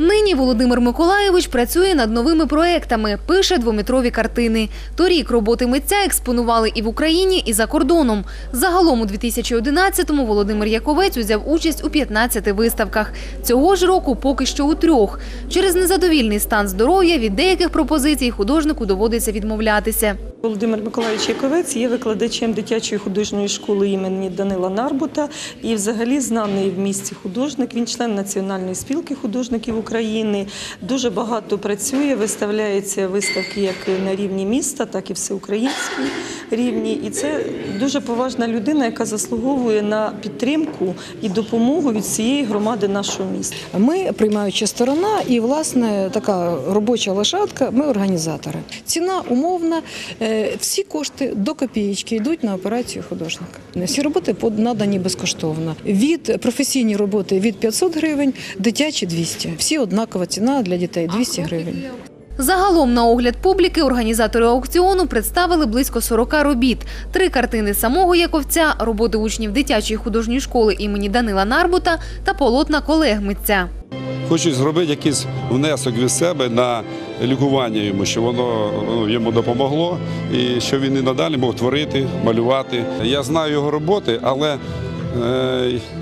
Ми Нині Володимир Миколайович працює над новими проектами, пише двометрові картини. Торік роботи митця експонували і в Україні, і за кордоном. Загалом у 2011-му Володимир Яковець узяв участь у 15 виставках. Цього ж року поки що у трьох. Через незадовільний стан здоров'я від деяких пропозицій художнику доводиться відмовлятися. Володимир Миколаївич Яковець є викладачем дитячої художньої школи імені Данила Нарбута і взагалі знаний в місті художник. Він член Національної спілки художників України. Дуже багато працює, виставляється виставки як на рівні міста, так і всеукраїнській рівні. І це дуже поважна людина, яка заслуговує на підтримку і допомогу від всієї громади нашого міста. Ми приймаюча сторона і власне така робоча лошадка. Ми організатори. Ціна умовна. е, Всі кошти до копієчки йдуть на операцію художника. Всі роботи надані безкоштовно. Від професійні роботи від 500 гривень, дитячі 200. Всі однакова ціна для дітей 200 гривень. Загалом на огляд публіки організатори аукціону представили близько 40 робіт. Три картини самого Яковця, роботи учнів дитячої художньої школи імені Данила Нарбута та полотна колег митця. Хочуть зробити якийсь внесок від себе на лікування йому, щоб воно ну, йому допомогло, і щоб він і надалі мог творити, малювати. Я знаю його роботи, але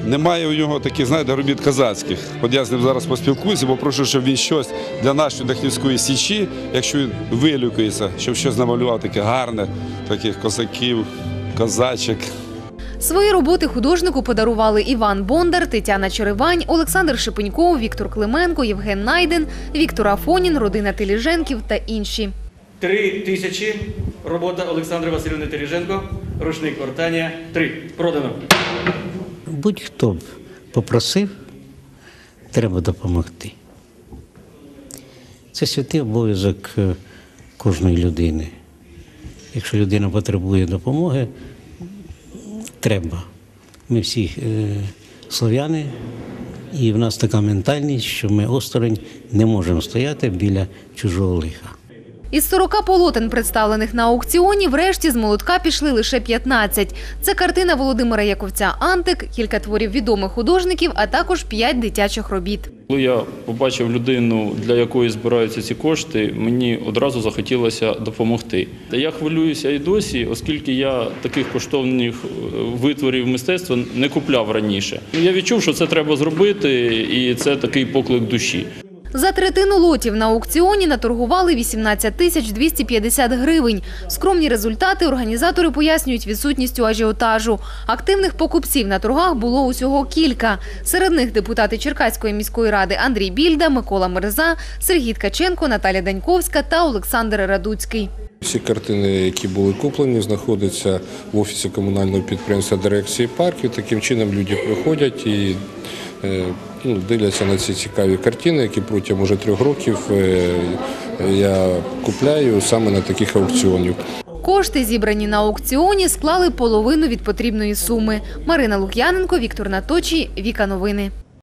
немає у нього таких, знаєте, робіт казацьких. От я з ним зараз поспілкуюся, попрошу, щоб він щось для нашої Дахнівської січі, якщо він вилікується, щоб щось намалював таке гарне, таких козаків, козачок. Свої роботи художнику подарували Іван Бондар, Тетяна Черевань, Олександр Шипеньков, Віктор Клименко, Євген Найден, Віктор Афонін, родина Теліженків та інші. Три тисячі. Робота Олександри Васильівни Тереженко. Рушник Ортанія. Три. Продано. Будь-хто б попросив, треба допомогти. Це святий обов'язок е, кожної людини. Якщо людина потребує допомоги, треба. Ми всі е, слов'яни, і в нас така ментальність, що ми осторонь не можемо стояти біля чужого лиха. Із 40 полотен, представлених на аукціоні, врешті з молотка пішли лише 15. Це картина Володимира Яковця «Антик», кілька творів відомих художників, а також 5 дитячих робіт. Коли я побачив людину, для якої збираються ці кошти, мені одразу захотілося допомогти. Та я хвилююся і досі, оскільки я таких коштовних е, витворів мистецтва не купляв раніше. Ну, Я відчув, що це треба зробити, і це такий поклик душі. За третину лотів на аукціоні наторгували 18 тисяч 250 гривень. Скромні результати організатори пояснюють відсутністю ажіотажу. Активних покупців на торгах було усього кілька. Серед них депутати Черкаської міської ради Андрій Більда, Микола Мерза, Сергій Ткаченко, Наталя Даньковська та Олександр Радуцький. Всі картини, які були куплені, знаходяться в офісі комунального підприємства дирекції парків. Таким чином люди приходять і дивляться на ці цікаві картини, які протягом уже трьох років е, я купляю саме на таких аукціонів. Кошти, зібрані на аукціоні, склали половину від потрібної суми. Марина Лук'яненко, Віктор Наточій, Віка Новини.